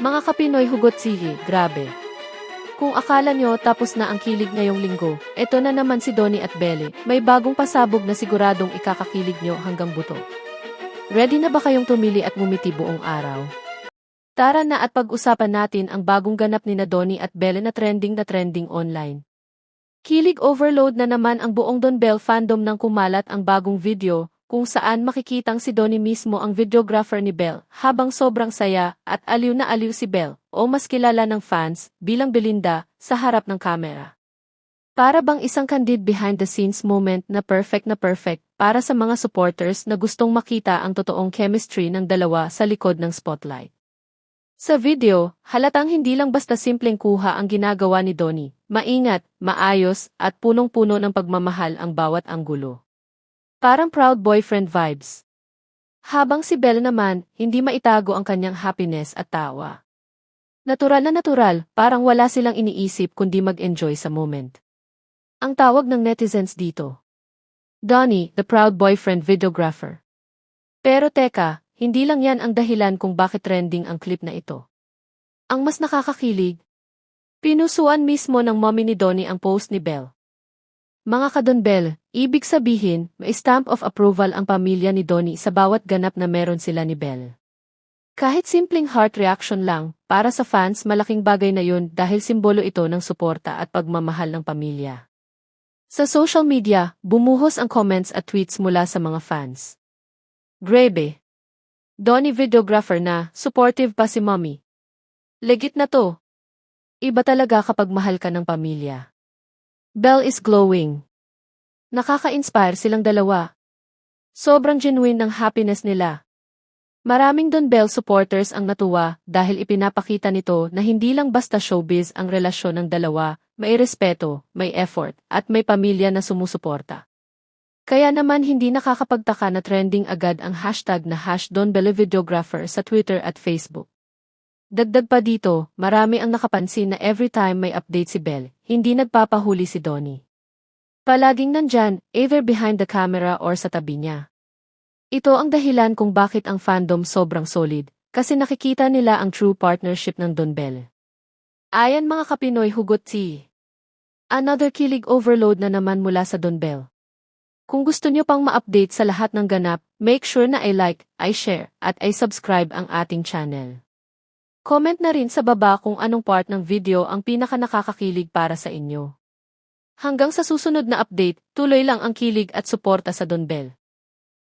Mga kapinoy hugot sihi, grabe. Kung akala nyo tapos na ang kilig ngayong linggo, eto na naman si Donnie at Belle, may bagong pasabog na siguradong ikakakilig nyo hanggang buto. Ready na ba kayong tumili at ngumiti buong araw? Tara na at pag-usapan natin ang bagong ganap ni na Donnie at Belle na trending na trending online. Kilig overload na naman ang buong Don Bell fandom nang kumalat ang bagong video, kung saan makikitang si Donnie mismo ang videographer ni Belle, habang sobrang saya at aliw na aliw si Belle, o mas kilala ng fans, bilang Belinda, sa harap ng kamera. Para bang isang candid behind the scenes moment na perfect na perfect para sa mga supporters na gustong makita ang totoong chemistry ng dalawa sa likod ng spotlight. Sa video, halatang hindi lang basta simpleng kuha ang ginagawa ni Donnie, maingat, maayos, at punong-puno ng pagmamahal ang bawat anggulo. Parang proud boyfriend vibes. Habang si Belle naman, hindi maitago ang kanyang happiness at tawa. Natural na natural, parang wala silang iniisip kundi mag-enjoy sa moment. Ang tawag ng netizens dito. Donnie, the proud boyfriend videographer. Pero teka, hindi lang yan ang dahilan kung bakit trending ang clip na ito. Ang mas nakakakilig, pinusuan mismo ng mommy ni Donnie ang post ni Belle. Mga kadon Bell, ibig sabihin, may stamp of approval ang pamilya ni Donnie sa bawat ganap na meron sila ni Belle. Kahit simpleng heart reaction lang, para sa fans malaking bagay na yun dahil simbolo ito ng suporta at pagmamahal ng pamilya. Sa social media, bumuhos ang comments at tweets mula sa mga fans. Grabe! Donnie videographer na, supportive pa si mommy. Legit na to. Iba talaga kapag mahal ka ng pamilya. Belle is glowing. Nakaka-inspire silang dalawa. Sobrang genuine ng happiness nila. Maraming Don Bell supporters ang natuwa dahil ipinapakita nito na hindi lang basta showbiz ang relasyon ng dalawa, may respeto, may effort, at may pamilya na sumusuporta. Kaya naman hindi nakakapagtaka na trending agad ang hashtag na hash Don Bell Videographer sa Twitter at Facebook. Dagdag pa dito, marami ang nakapansin na every time may update si Bell, hindi nagpapahuli si Donnie. Palaging nandyan, either behind the camera or sa tabi niya. Ito ang dahilan kung bakit ang fandom sobrang solid, kasi nakikita nila ang true partnership ng Don Bell. Ayan mga kapinoy hugot si. Another kilig overload na naman mula sa Don Bell. Kung gusto nyo pang ma-update sa lahat ng ganap, make sure na i-like, i-share, at i-subscribe ang ating channel. Comment na rin sa baba kung anong part ng video ang pinaka nakakakilig para sa inyo. Hanggang sa susunod na update, tuloy lang ang kilig at suporta sa Don Bell.